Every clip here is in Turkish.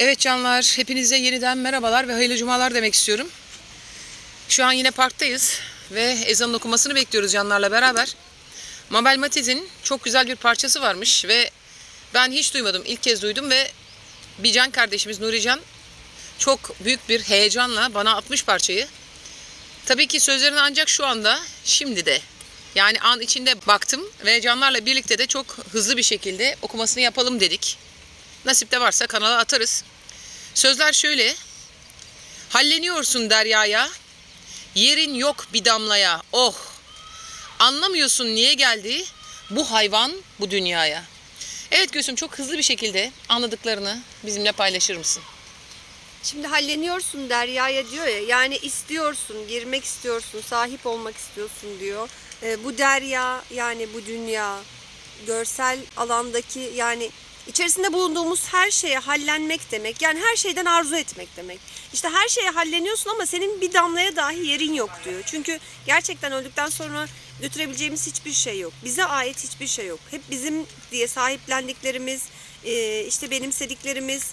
Evet canlar, hepinize yeniden merhabalar ve hayırlı cumalar demek istiyorum. Şu an yine parktayız ve ezanın okumasını bekliyoruz canlarla beraber. Mabel Matiz'in çok güzel bir parçası varmış ve ben hiç duymadım. İlk kez duydum ve bir can kardeşimiz Nurican çok büyük bir heyecanla bana atmış parçayı. Tabii ki sözlerini ancak şu anda, şimdi de yani an içinde baktım ve canlarla birlikte de çok hızlı bir şekilde okumasını yapalım dedik. Nasip de varsa kanala atarız. Sözler şöyle. Halleniyorsun deryaya, yerin yok bir damlaya. Oh! Anlamıyorsun niye geldi bu hayvan bu dünyaya. Evet Gülsüm çok hızlı bir şekilde anladıklarını bizimle paylaşır mısın? Şimdi halleniyorsun deryaya diyor ya yani istiyorsun, girmek istiyorsun, sahip olmak istiyorsun diyor. Ee, bu derya yani bu dünya görsel alandaki yani içerisinde bulunduğumuz her şeye hallenmek demek. Yani her şeyden arzu etmek demek. İşte her şeye halleniyorsun ama senin bir damlaya dahi yerin yok diyor. Çünkü gerçekten öldükten sonra götürebileceğimiz hiçbir şey yok. Bize ait hiçbir şey yok. Hep bizim diye sahiplendiklerimiz, e, işte benimsediklerimiz,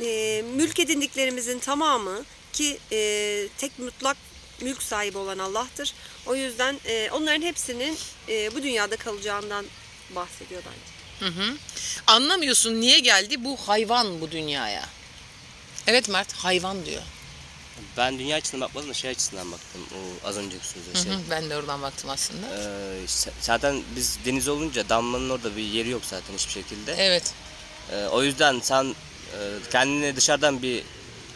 e, mülk edindiklerimizin tamamı ki e, tek mutlak mülk sahibi olan Allah'tır. O yüzden onların hepsinin bu dünyada kalacağından bahsediyor bence. Hı hı. Anlamıyorsun niye geldi bu hayvan bu dünyaya. Evet Mert hayvan diyor. Ben dünya açısından bakmadım da şey açısından baktım. O az önceki sözü Hı şey. hı, ben de oradan baktım aslında. Ee, zaten biz deniz olunca damlanın orada bir yeri yok zaten hiçbir şekilde. Evet. Ee, o yüzden sen e, kendine dışarıdan bir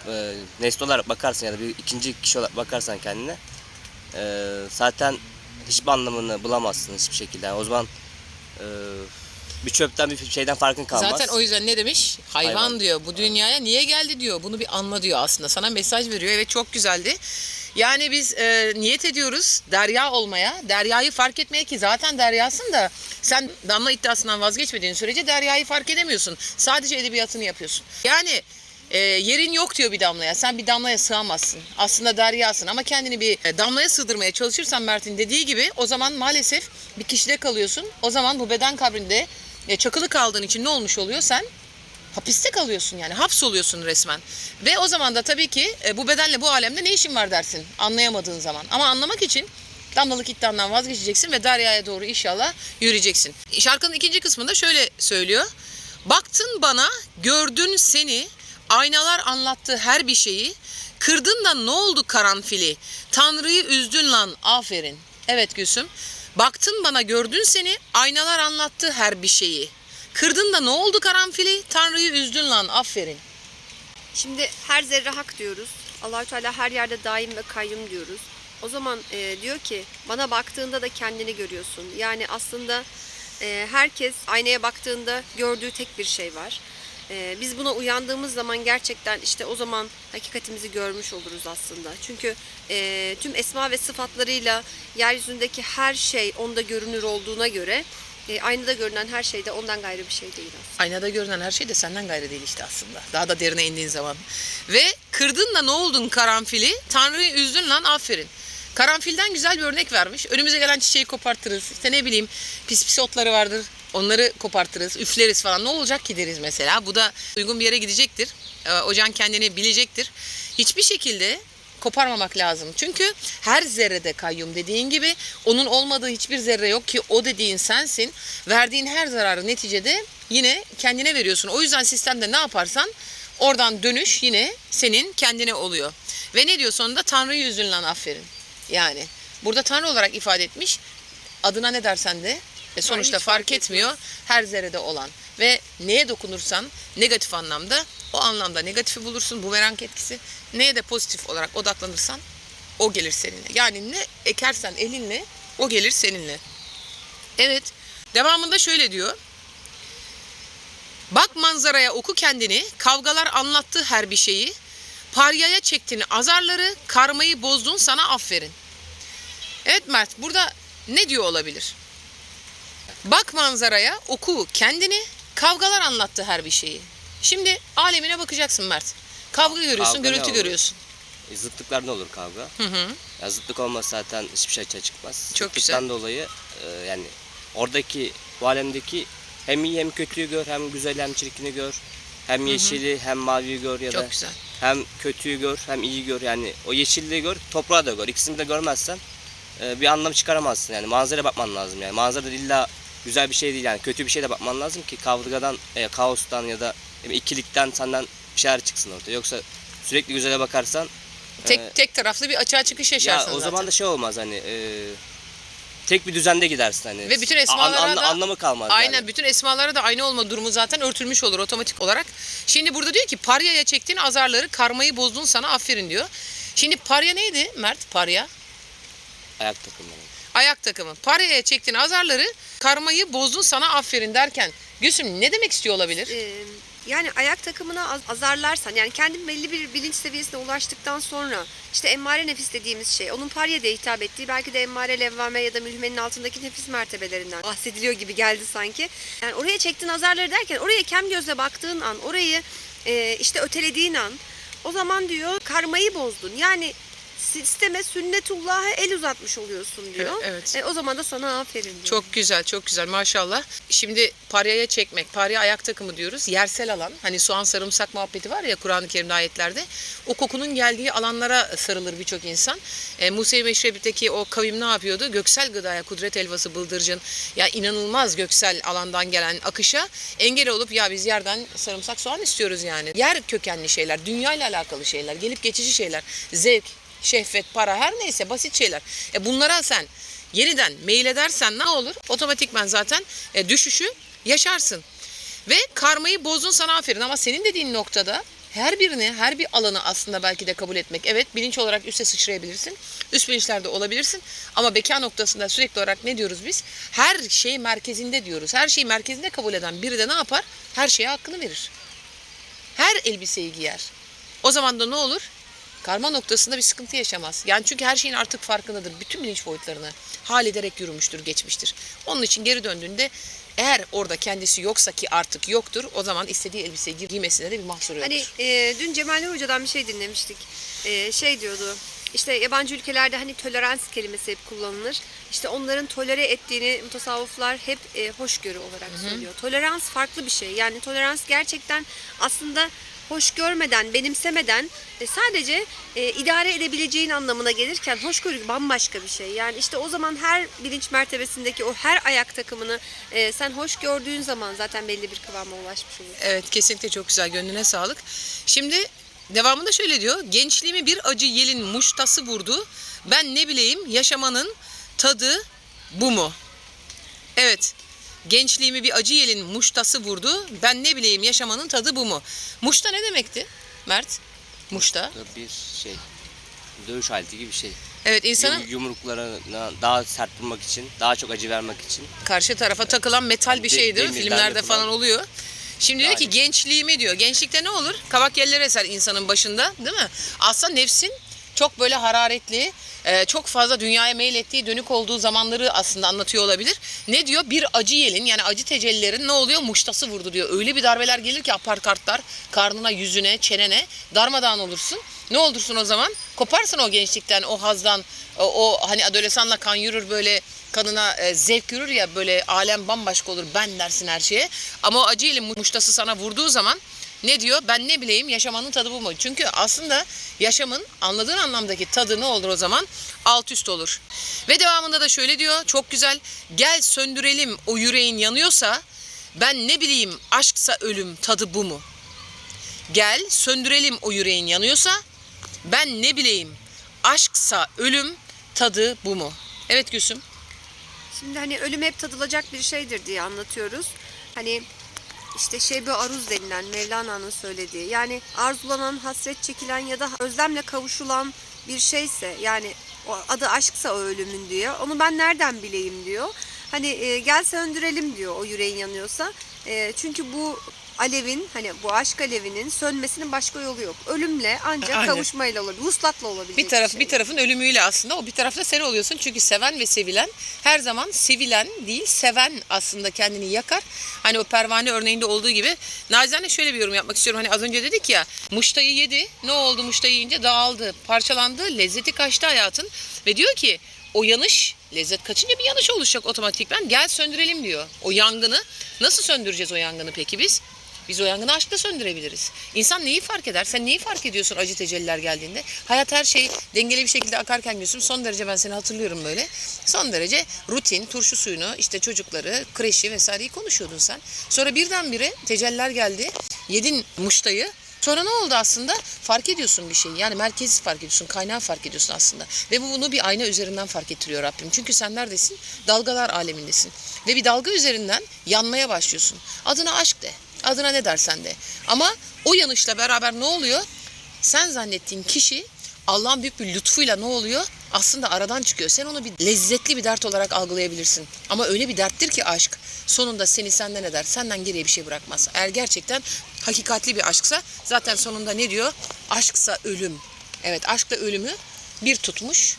e, nesne olarak bakarsın ya da bir ikinci kişi olarak bakarsan kendine e, zaten hiçbir anlamını bulamazsın hiçbir şekilde. Yani o zaman e, bir çöpten bir şeyden farkın kalmaz. Zaten o yüzden ne demiş? Hayvan, Hayvan. diyor. Bu dünyaya niye geldi diyor. Bunu bir anla diyor aslında. Sana mesaj veriyor. Evet çok güzeldi. Yani biz e, niyet ediyoruz derya olmaya. Deryayı fark etmeye ki zaten deryasın da sen damla iddiasından vazgeçmediğin sürece deryayı fark edemiyorsun. Sadece edebiyatını yapıyorsun. Yani e, yerin yok diyor bir damlaya. Sen bir damlaya sığamazsın. Aslında deryasın ama kendini bir e, damlaya sığdırmaya çalışırsan Mert'in dediği gibi o zaman maalesef bir kişide kalıyorsun. O zaman bu beden kabrinde e, çakılı kaldığın için ne olmuş oluyor? Sen hapiste kalıyorsun yani hapsoluyorsun resmen. Ve o zaman da tabii ki e, bu bedenle bu alemde ne işin var dersin anlayamadığın zaman. Ama anlamak için damlalık iddiandan vazgeçeceksin ve Derya'ya doğru inşallah yürüyeceksin. Şarkının ikinci kısmında şöyle söylüyor. Baktın bana, gördün seni, aynalar anlattı her bir şeyi. Kırdın da ne oldu karanfili? Tanrı'yı üzdün lan, aferin. Evet Gülsüm. Baktın bana, gördün seni, aynalar anlattı her bir şeyi. Kırdın da ne oldu karanfili? Tanrı'yı üzdün lan, aferin. Şimdi her zerre hak diyoruz. Allahü Teala her yerde daim ve kayyum diyoruz. O zaman e, diyor ki bana baktığında da kendini görüyorsun. Yani aslında e, herkes aynaya baktığında gördüğü tek bir şey var. E, biz buna uyandığımız zaman gerçekten işte o zaman hakikatimizi görmüş oluruz aslında. Çünkü e, tüm esma ve sıfatlarıyla yeryüzündeki her şey onda görünür olduğuna göre e, aynada görünen her şey de ondan gayrı bir şey değil aslında. Aynada görünen her şey de senden gayrı değil işte aslında. Daha da derine indiğin zaman. Ve kırdın da ne oldun karanfili? Tanrı'yı üzdün lan aferin. Karanfilden güzel bir örnek vermiş. Önümüze gelen çiçeği kopartırız. İşte ne bileyim pis pis otları vardır. Onları kopartırız, üfleriz falan. Ne olacak ki deriz mesela. Bu da uygun bir yere gidecektir. Ee, O can kendini bilecektir. Hiçbir şekilde koparmamak lazım. Çünkü her zerrede kayyum dediğin gibi onun olmadığı hiçbir zerre yok ki o dediğin sensin. Verdiğin her zararı neticede yine kendine veriyorsun. O yüzden sistemde ne yaparsan oradan dönüş yine senin kendine oluyor. Ve ne diyor sonunda? Tanrı'yı yüzün lan aferin. Yani burada Tanrı olarak ifade etmiş. Adına ne dersen de e, sonuçta fark fark etmiyor. Her zerrede olan. Ve neye dokunursan negatif anlamda o anlamda negatifi bulursun. Bumerang etkisi. Neye de pozitif olarak odaklanırsan o gelir seninle. Yani ne ekersen elinle o gelir seninle. Evet. Devamında şöyle diyor. Bak manzaraya oku kendini, kavgalar anlattı her bir şeyi. Paryaya çektin azarları, karmayı bozdun sana aferin. Evet Mert, burada ne diyor olabilir? Bak manzaraya, oku kendini, kavgalar anlattı her bir şeyi. Şimdi alemine bakacaksın Mert. Kavga görüyorsun, Kavga ne gürültü olur? görüyorsun. E, zıtlıklar ne olur kavga? Hı hı. Ya zıtlık olmasa zaten hiçbir şey açığa çıkmaz. Çok Zıtlıktan dolayı e, yani oradaki bu alemdeki hem iyi hem kötüyü gör, hem güzel hem çirkini gör. Hem yeşili hem maviyi gör ya da Çok güzel. hem kötüyü gör hem iyi gör. Yani o yeşilliği gör, toprağı da gör. İkisini de görmezsen e, bir anlam çıkaramazsın. Yani manzaraya bakman lazım. Yani manzara da illa güzel bir şey değil yani kötü bir şeye de bakman lazım ki kavgadan, e, kaostan ya da e, ikilikten senden bir şeyler çıksın ortaya. Yoksa sürekli güzele bakarsan Tek e, tek taraflı bir açığa çıkış yaşarsın ya o zaten. zaman da şey olmaz hani e, tek bir düzende gidersin hani. Ve bütün An- esmalara an- da- anlamı kalmaz Aynen yani. bütün esmalara da aynı olma durumu zaten örtülmüş olur otomatik olarak. Şimdi burada diyor ki paryaya çektiğin azarları karmayı bozdun sana aferin diyor. Şimdi parya neydi Mert? Parya. Ayak takımları. Ayak takımı. Paryaya çektiğin azarları karmayı bozdun sana aferin derken Gülsüm ne demek istiyor olabilir? Ee, yani ayak takımına az- azarlarsan yani kendin belli bir bilinç seviyesine ulaştıktan sonra işte emmare nefis dediğimiz şey onun parya diye hitap ettiği belki de emmare levvame ya da mülhmenin altındaki nefis mertebelerinden bahsediliyor gibi geldi sanki. Yani oraya çektiğin azarları derken oraya kem gözle baktığın an orayı e, işte ötelediğin an o zaman diyor karmayı bozdun. Yani sisteme sünnetullah'a el uzatmış oluyorsun diyor. Evet. E, o zaman da sana aferin diyor. Çok güzel, çok güzel maşallah. Şimdi paryaya çekmek, parya ayak takımı diyoruz. Yersel alan, hani soğan sarımsak muhabbeti var ya Kur'an-ı Kerim'de ayetlerde. O kokunun geldiği alanlara sarılır birçok insan. E, Musa-i Meşreb'teki o kavim ne yapıyordu? Göksel gıdaya, kudret elvası, bıldırcın, ya inanılmaz göksel alandan gelen akışa engel olup ya biz yerden sarımsak soğan istiyoruz yani. Yer kökenli şeyler, dünya ile alakalı şeyler, gelip geçici şeyler, zevk, şehvet, para her neyse basit şeyler. E bunlara sen yeniden mail edersen ne olur? Otomatikman zaten e, düşüşü yaşarsın. Ve karmayı bozdun sana aferin ama senin dediğin noktada her birini, her bir alanı aslında belki de kabul etmek. Evet bilinç olarak üste sıçrayabilirsin. Üst bilinçlerde olabilirsin. Ama beka noktasında sürekli olarak ne diyoruz biz? Her şey merkezinde diyoruz. Her şeyi merkezinde kabul eden biri de ne yapar? Her şeye hakkını verir. Her elbiseyi giyer. O zaman da ne olur? Karma noktasında bir sıkıntı yaşamaz. Yani çünkü her şeyin artık farkındadır. Bütün bilinç boyutlarını hal ederek yürümüştür, geçmiştir. Onun için geri döndüğünde eğer orada kendisi yoksa ki artık yoktur o zaman istediği elbiseyi giymesine de bir mahsur yoktur. Hani e, dün Cemal Nur Hoca'dan bir şey dinlemiştik. E, şey diyordu. İşte yabancı ülkelerde hani tolerans kelimesi hep kullanılır. İşte onların tolere ettiğini mutasavvıflar hep e, hoşgörü olarak söylüyor. Tolerans farklı bir şey. Yani tolerans gerçekten aslında hoş görmeden, benimsemeden e, sadece e, idare edebileceğin anlamına gelirken hoşgörü bambaşka bir şey. Yani işte o zaman her bilinç mertebesindeki o her ayak takımını e, sen hoş gördüğün zaman zaten belli bir kıvama ulaşmış olursun. Evet kesinlikle çok güzel gönlüne sağlık. Şimdi devamında şöyle diyor. Gençliğimi bir acı yelin muştası vurdu. Ben ne bileyim yaşamanın tadı bu mu? Evet. Gençliğimi bir acı yelin muştası vurdu. Ben ne bileyim yaşamanın tadı bu mu? Muşta ne demekti Mert? Muşta. Bir şey dövüş aleti gibi bir şey. Evet insanın Yum- Yumruklarına daha sert vurmak için, daha çok acı vermek için. karşı tarafa takılan metal bir De- şey değil mi? demirden Filmlerde yapılan. falan oluyor. Şimdi diyor ki gençliğimi diyor. Gençlikte ne olur? Kavak yeller eser insanın başında değil mi? Aslında nefsin çok böyle hararetli, e, çok fazla dünyaya meylettiği dönük olduğu zamanları aslında anlatıyor olabilir. Ne diyor? Bir acı yelin yani acı tecellilerin ne oluyor? Muştası vurdu diyor. Öyle bir darbeler gelir ki aparkartlar karnına, yüzüne, çenene darmadağın olursun. Ne olursun o zaman? Koparsın o gençlikten, o hazdan, o, o hani adolesanla kan yürür böyle kanına e, zevk yürür ya böyle alem bambaşka olur ben dersin her şeye. Ama o acı elin muştası sana vurduğu zaman ne diyor? Ben ne bileyim yaşamanın tadı bu mu? Çünkü aslında yaşamın anladığın anlamdaki tadı ne olur o zaman? Alt üst olur. Ve devamında da şöyle diyor. Çok güzel. Gel söndürelim o yüreğin yanıyorsa ben ne bileyim aşksa ölüm tadı bu mu? Gel söndürelim o yüreğin yanıyorsa ben ne bileyim aşksa ölüm tadı bu mu? Evet Gülsüm. Şimdi hani ölüm hep tadılacak bir şeydir diye anlatıyoruz. Hani işte bir aruz denilen Mevlana'nın söylediği. Yani arzulanan, hasret çekilen ya da özlemle kavuşulan bir şeyse yani o adı aşksa o ölümün diyor. Onu ben nereden bileyim diyor. Hani e, gel söndürelim diyor o yüreğin yanıyorsa. E, çünkü bu alevin hani bu aşk alevinin sönmesinin başka yolu yok. Ölümle ancak Aynen. kavuşmayla olabilir. Vuslatla olabilecek Bir taraf şey. bir tarafın ölümüyle aslında o bir tarafta sen oluyorsun çünkü seven ve sevilen her zaman sevilen değil seven aslında kendini yakar. Hani o pervane örneğinde olduğu gibi Nazane şöyle bir yorum yapmak istiyorum. Hani az önce dedik ya muştayı yedi. Ne oldu muştayı yiyince dağıldı, parçalandı, lezzeti kaçtı hayatın ve diyor ki o yanış lezzet kaçınca bir yanış oluşacak otomatikman. Gel söndürelim diyor. O yangını nasıl söndüreceğiz o yangını peki biz? Biz o yangını aşkla söndürebiliriz. İnsan neyi fark eder? Sen neyi fark ediyorsun acı tecelliler geldiğinde? Hayat her şey dengeli bir şekilde akarken diyorsun. Son derece ben seni hatırlıyorum böyle. Son derece rutin, turşu suyunu, işte çocukları, kreşi vesaireyi konuşuyordun sen. Sonra birdenbire tecelliler geldi. Yedin muştayı. Sonra ne oldu aslında? Fark ediyorsun bir şeyi. Yani merkezi fark ediyorsun, kaynağı fark ediyorsun aslında. Ve bu bunu bir ayna üzerinden fark ettiriyor Rabbim. Çünkü sen neredesin? Dalgalar alemindesin. Ve bir dalga üzerinden yanmaya başlıyorsun. Adına aşk de. Adına ne dersen de. Ama o yanışla beraber ne oluyor? Sen zannettiğin kişi Allah'ın büyük bir lütfuyla ne oluyor? Aslında aradan çıkıyor. Sen onu bir lezzetli bir dert olarak algılayabilirsin. Ama öyle bir derttir ki aşk. Sonunda seni senden eder. Senden geriye bir şey bırakmaz. Eğer gerçekten hakikatli bir aşksa zaten sonunda ne diyor? Aşksa ölüm. Evet aşkla ölümü bir tutmuş.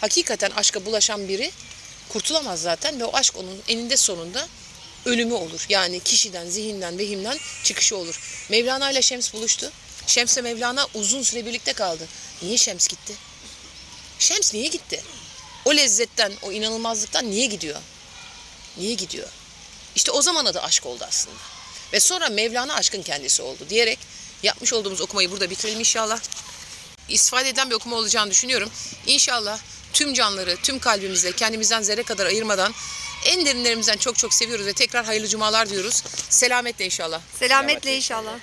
Hakikaten aşka bulaşan biri kurtulamaz zaten ve o aşk onun eninde sonunda ölümü olur. Yani kişiden, zihinden, vehimden çıkışı olur. Mevlana ile Şems buluştu. Şems ile Mevlana uzun süre birlikte kaldı. Niye Şems gitti? Şems niye gitti? O lezzetten, o inanılmazlıktan niye gidiyor? Niye gidiyor? İşte o zaman adı aşk oldu aslında. Ve sonra Mevlana aşkın kendisi oldu diyerek yapmış olduğumuz okumayı burada bitirelim inşallah. İstifade eden bir okuma olacağını düşünüyorum. İnşallah tüm canları, tüm kalbimizle kendimizden zerre kadar ayırmadan en derinlerimizden çok çok seviyoruz ve tekrar hayırlı cumalar diyoruz. Selametle inşallah. Selametle inşallah.